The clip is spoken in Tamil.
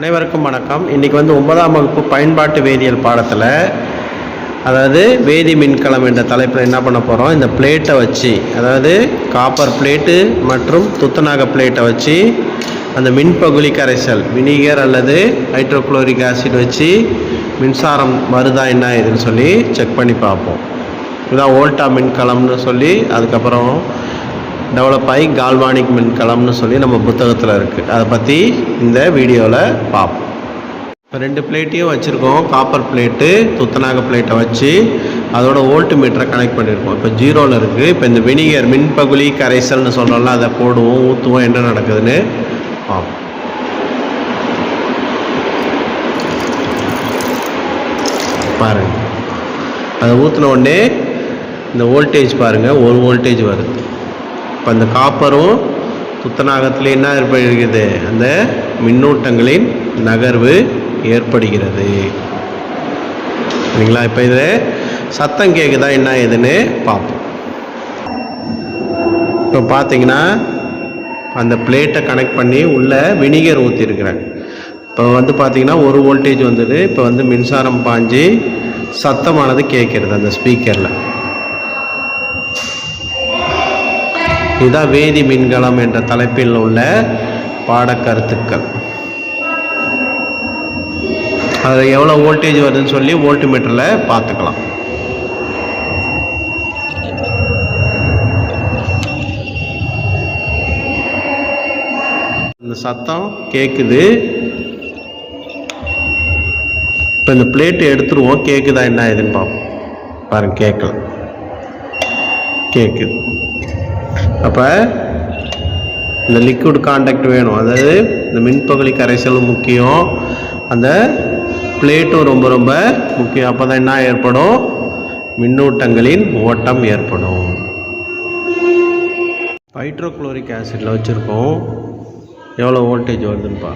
அனைவருக்கும் வணக்கம். இன்றைக்கி வந்து ஒன்பதாம் வகுப்பு பயன்பாட்டு வேதியியல் பாடத்தில் அதாவது வேதி மின்கலம் என்ற தலைப்பில் என்ன பண்ண போகிறோம் இந்த பிளேட்டை வச்சு அதாவது காப்பர் பிளேட்டு மற்றும் துத்தநாக பிளேட்டை வச்சு அந்த மின்பகுலி கரைசல் வினிகர் அல்லது ஹைட்ரோகுளோரிக் ஆசிட் வச்சு மின்சாரம் வருதா என்ன இதுன்னு சொல்லி செக் பண்ணி பார்ப்போம். இதுதான் ஓல்டா மின்கலம்னு சொல்லி அதுக்கப்புறம் டெவலப் ஆகி கால்வானிக் மின்கலம்னு சொல்லி நம்ம புத்தகத்தில் இருக்குது அதை பற்றி இந்த வீடியோவில் பார்ப்போம் இப்போ ரெண்டு பிளேட்டையும் வச்சுருக்கோம். காப்பர் பிளேட்டு துத்தநாக பிளேட்டை வச்சு அதோட ஓல்ட் மீட்டரை கனெக்ட் பண்ணியிருக்கோம் இப்போ ஜீரோவில் இருக்குது இப்போ இந்த வினிகர் மின்பகுலி கரைசல்னு சொல்கிறோம்ல அதை போடுவோம் ஊற்றுவோம் என்ன நடக்குதுன்னு பார்ப்போம் பாருங்கள் அதை ஊற்றின உடனே இந்த வோல்டேஜ் பாருங்கள் ஒரு வோல்டேஜ் வருது. இப்போ அந்த காப்பரும் துத்தநாகத்தில் என்ன ஏற்படுகிறது? அந்த மின்னூட்டங்களின் நகர்வு ஏற்படுகிறது. சரிங்களா? இப்போ இது சத்தம் கேட்குதா என்ன ஏதுன்னு பார்ப்போம். இப்போ பார்த்தீங்கன்னா அந்த பிளேட்டை கனெக்ட் பண்ணி உள்ளே வினிகர் ஊற்றிருக்கிறேன் இப்போ வந்து பார்த்தீங்கன்னா ஒரு வோல்டேஜ் வந்தது. இப்போ வந்து மின்சாரம் பாஞ்சு சத்தமானது கேட்குறது அந்த ஸ்பீக்கரில் இதுதான் வேதி மின்கலம் என்ற தலைப்பில் உள்ள பாடக்கருத்துக்கள். அதில் எவ்வளோ வோல்டேஜ் வருதுன்னு சொல்லி வோல்ட் மீட்டரில் பார்த்துக்கலாம். இந்த சத்தம் கேட்குது இப்போ இந்த பிளேட்டு எடுத்துருவோம். கேட்குதா என்ன இதுன்னு பார்ப்போம் பாருங்கள் கேட்கல கேட்குது அப்போ இந்த லிக்விட் காண்டாக்ட் வேணும். அதாவது இந்த மின்பகுளி கரைசலும் முக்கியம். அந்த பிளேட்டும் ரொம்ப ரொம்ப முக்கியம். அப்போ தான் என்ன ஏற்படும்? மின்னூட்டங்களின் ஓட்டம் ஏற்படும். ஹைட்ரோக்ளோரிக் ஆசிடில் வச்சுருக்கோம். எவ்வளோ வோல்டேஜ் வருதுன்னு பா